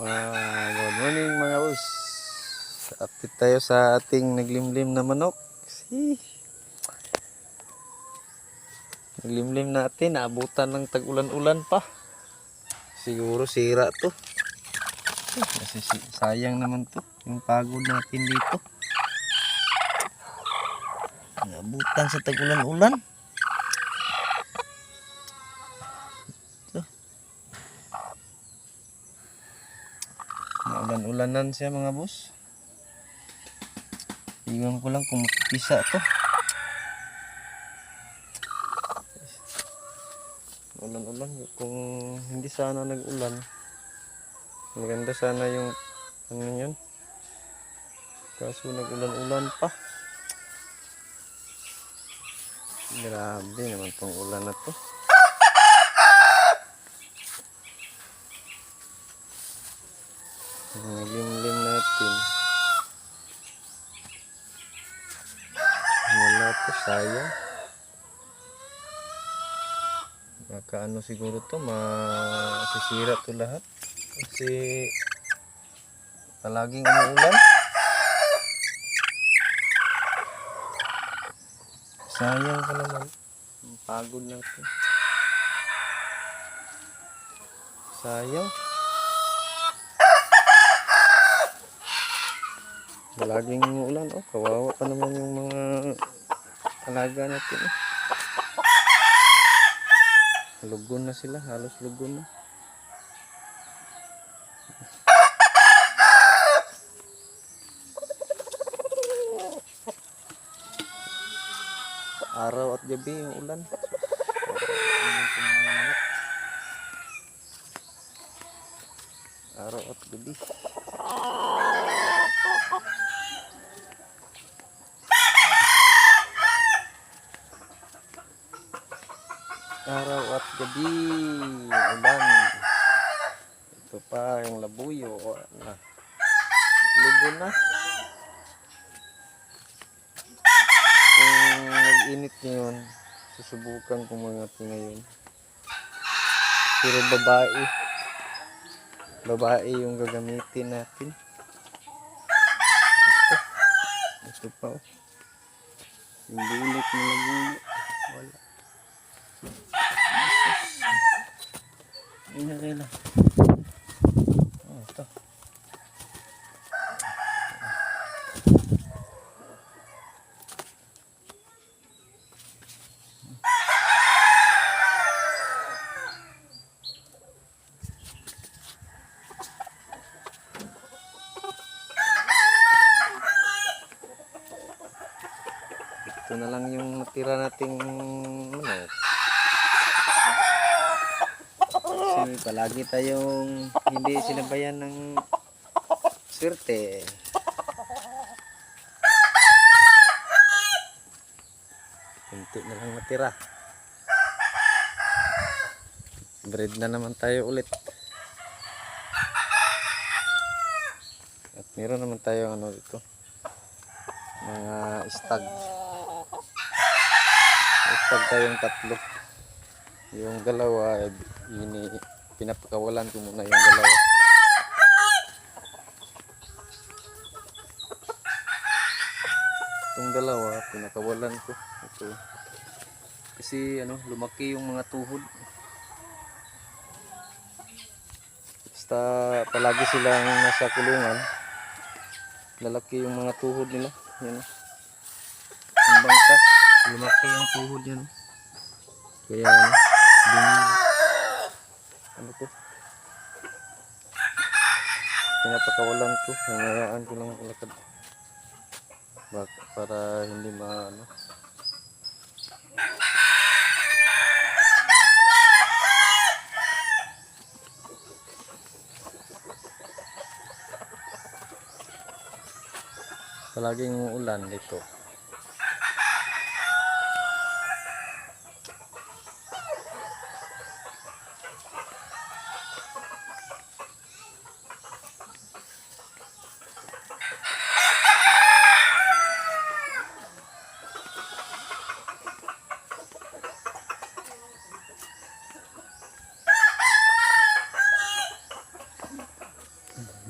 Ah, good morning mga boss. Update tayo sa ating naglimlim na manok. Si Naglimlim natin, naabutan ng tag-ulan-ulan pa. Siguro sira to. Kasi si- sayang naman to, yung pagod natin dito. Naabutan sa tag-ulan-ulan. Naulan-ulanan siya mga boss. Iwan ko lang kung makipisa to. Ulan-ulan. Kung hindi sana nag-ulan, maganda sana yung ano yun. Kaso nag-ulan-ulan pa. Grabe naman tong ulan na to. Naglimlim natin. Wala po, sayang. Nakaano siguro to, masisira to lahat. Kasi palaging umuulan. Sayang pa naman. Pagod natin. Sayang. Laging umuulan. Oh, kawawa pa naman yung mga alaga natin. eh. Lugon na sila. Halos lugon na. Araw at gabi yung ulan. Araw at gabi. Araw at gabi. Ulan. Ito pa yung labuyo. Na. Lugo na. Kung nag-init ngayon, susubukan ko mga ngayon. Pero babae. Babae yung gagamitin natin. Ito. Ito pa. oh. Yung bulit na labuyo. Wala. Ayun na. Oh, ito. Ito na lang yung natira nating manok. Kasi palagi tayong hindi sinabayan ng swerte. Kunti na lang natira. Breed na naman tayo ulit. At meron naman tayo ano dito. Mga stag. Stag tayong tatlo. Yung dalawa, eh, ini, pinapakawalan ko muna yung dalawa. Itong dalawa, pinakawalan ko. Ito. Kasi ano, lumaki yung mga tuhod. Basta palagi silang nasa kulungan. Lalaki yung mga tuhod nila. Yan. Yung bangka, lumaki yung tuhod yan. Kaya ano, ano ko, pinapakawalan ko, hinayaan ko lang lakad. Bak para hindi maano. Palaging ulan dito.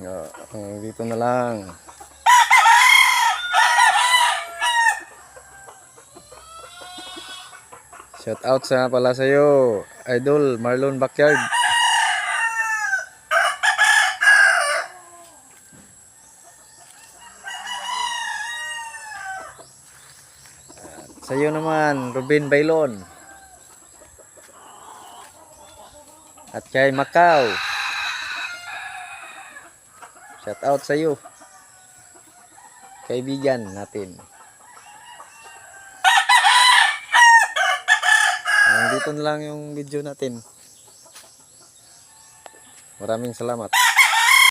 Hanggang dito na lang. Shout out sa pala sa iyo, Idol Marlon Backyard. Sa iyo naman, Ruben Bailon. At kay Macau. Shout out sa iyo. Kaibigan natin. Hanggang dito na lang yung video natin. Maraming salamat.